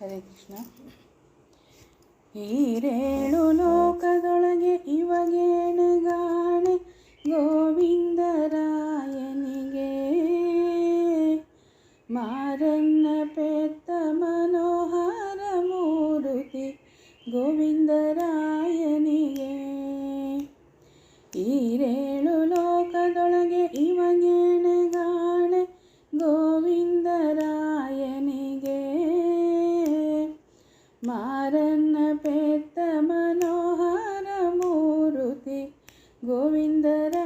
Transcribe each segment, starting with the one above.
ಹರೇ ಕೃಷ್ಣ ಈರೇಳು ಲೋಕದೊಳಗೆ ಇವಗೇಣಗಾಣೆ ಗೋವಿಂದರಾಯನಿಗೆ ಮಾರನ್ನ ಪೆತ್ತ ಮಾರನ್ನ ಪೆತ್ತ ಮನೋಹರ ಮೂರುತಿ ಗೋವಿಂದರಾಯನಿಗೆ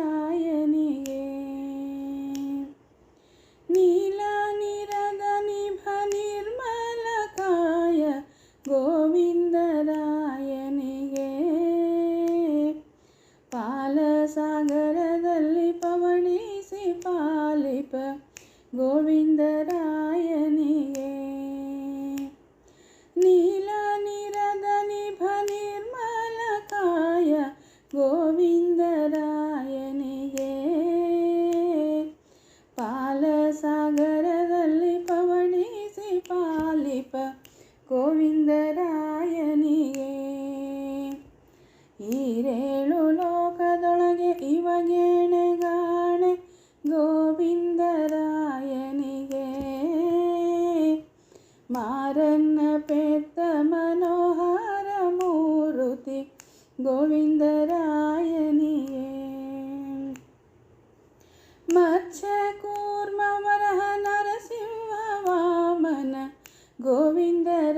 ನೀಲ ನಿರದ ನಿಭ ನಿರ್ಮಲ ಕಾಯ ಗೋವಿಂದರಾಯನಿಗೆ ಪಾಲಸಾಗರದಲ್ಲಿ ಪವಣಿಸಿ ಪಾಲಿಪ ಗೋವಿಂದರಾಯನಿಗೆ ಗೋವಿಂದರಾಯನಿಗೆ ಈರೇಳು ಲೋಕದೊಳಗೆ ಇವಗೇಣೆಗಾಣೆ ಗೋವಿಂದರಾಯನಿಗೆ ಮಾರನ್ನ ಪೆತ್ತ ಮನೋಹರ ಮೂರುತಿ ಗೋವಿಂದರಾಯನಿಗೆ ಮತ್ಸ್ಯ ಕೂರ್ಮ ವರಹ ನರಸಿಂಹ ವಾಮನ ಗೋವಿಂದರಾಯನಿಗೆ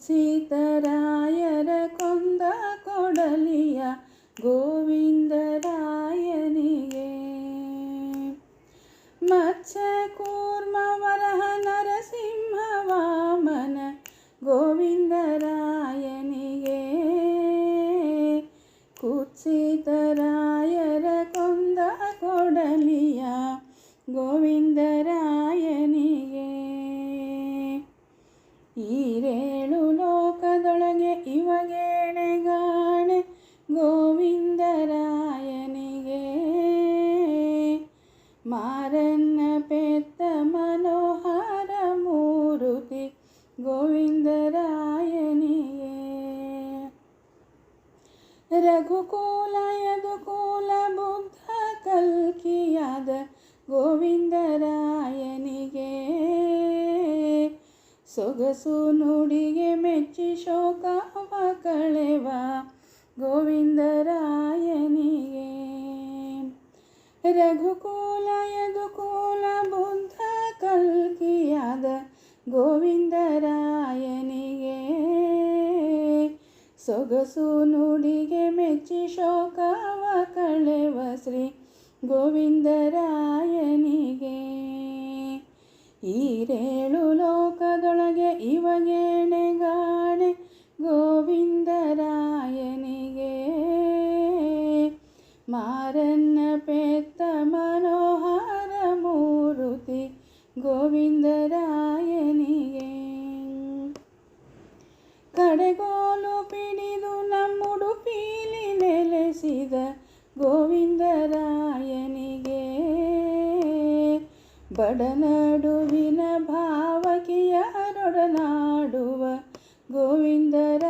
ಕುತ್ಸಿತರಾಯರ ಮಾರನ್ನ ಪೆತ್ತ ಮನೋಹರ ಮೂರುತಿ ಗೋವಿಂದರಾಯನಿಗೆ ರಘುಕುಲ ಯದುಕುಲ ಬುದ್ಧ ಕಲ್ಕಿಯಾದ ಗೋವಿಂದರಾಯನಿಗೆ ಸೊಗಸು ನುಡಿಗೆ ಮೆಚ್ಚಿ ಶೋಕವ ಕಳೆವ ಗೋವಿಂದರಾಯನಿಗೆ ರಘುಕುಲ ಯದುಕುಲ ಬುದ್ಧ ಕಲ್ಕಿಯಾದ ಗೋವಿಂದರಾಯನಿಗೆ ಸೊಗಸು ನುಡಿಗೆ ಮೆಚ್ಚಿ ಶೋಕವ ಕಳೆವ ಶ್ರೀ ಗೋವಿಂದರಾಯನಿಗೆ. ಈರೇಳು ಲೋಕದೊಳಗೆ ಇವಗೆಣೆಗಾಣೆ ಗೋವಿಂದರಾಯನಿಗೆ. ಮಾರನ್ನ ಪೆತ್ತ ಮನೋಹರ ಮೂರುತಿ ಗೋವಿಂದರಾಯನಿಗೆ ಕಡೆಗೋಲು ಪಿಡಿದು ನಮ್ಮುಡುಪೀಲಿ ನೆಲೆಸಿದ ಗೋವಿಂದರಾಯನಿಗೆ ಬಡನಡುವಿನ ಭಾವಕಿಯರೊಡನಾಡುವ ಗೋವಿಂದರಾಯನಿಗೆ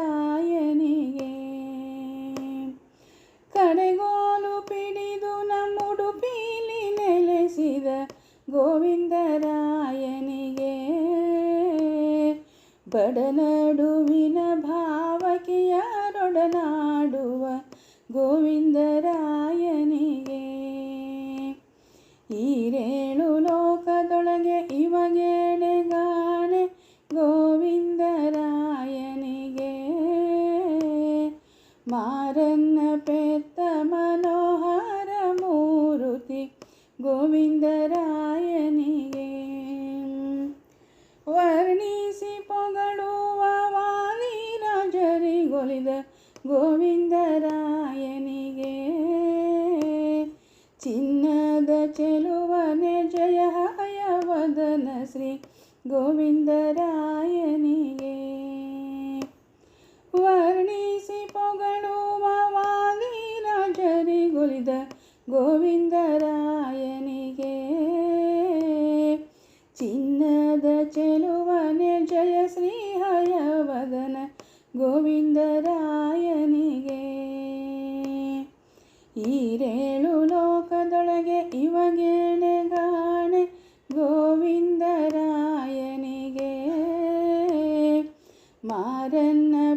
ಗೋವಿಂದರಾಯನಿಗೆ ಬಡನಡುವಿನ ಭಾವಕಿಯರೊಡನಾಡುವ ಗೋವಿಂದರಾಯನಿಗೆ. ಈರೇಳು ಲೋಕದೊಳಗೆ ಇವಗೇಣೆಗಾಣೆ ಗೋವಿಂದರಾಯನಿಗೆ. ಮಾರನ್ನ ಪೆತ್ತ ಮನೋಹರ ಮೂರುತಿ ಗೋವಿಂದರಾಯನಿಗೆ ಚಿನ್ನದ ಚೆಲುವನೆ ಜಯ ಹಯವದನ ಶ್ರೀ ಗೋವಿಂದರಾಯನಿಗೆ ವರ್ಣಿಸಿ ಪೊಗಳುವ ವಾದಿರಾಜರಿಗೊಲಿದ ಗೋವಿಂದರಾಯನಿಗೆ ಚಿನ್ನದ ಚೆಲುವನೆ ಜಯ ಶ್ರೀ ಹಯವದನ ಗೋವಿಂದರಾಯ ജീവഗണഗാണേ ഗോവിന്ദരായനികേ. മാരന്ന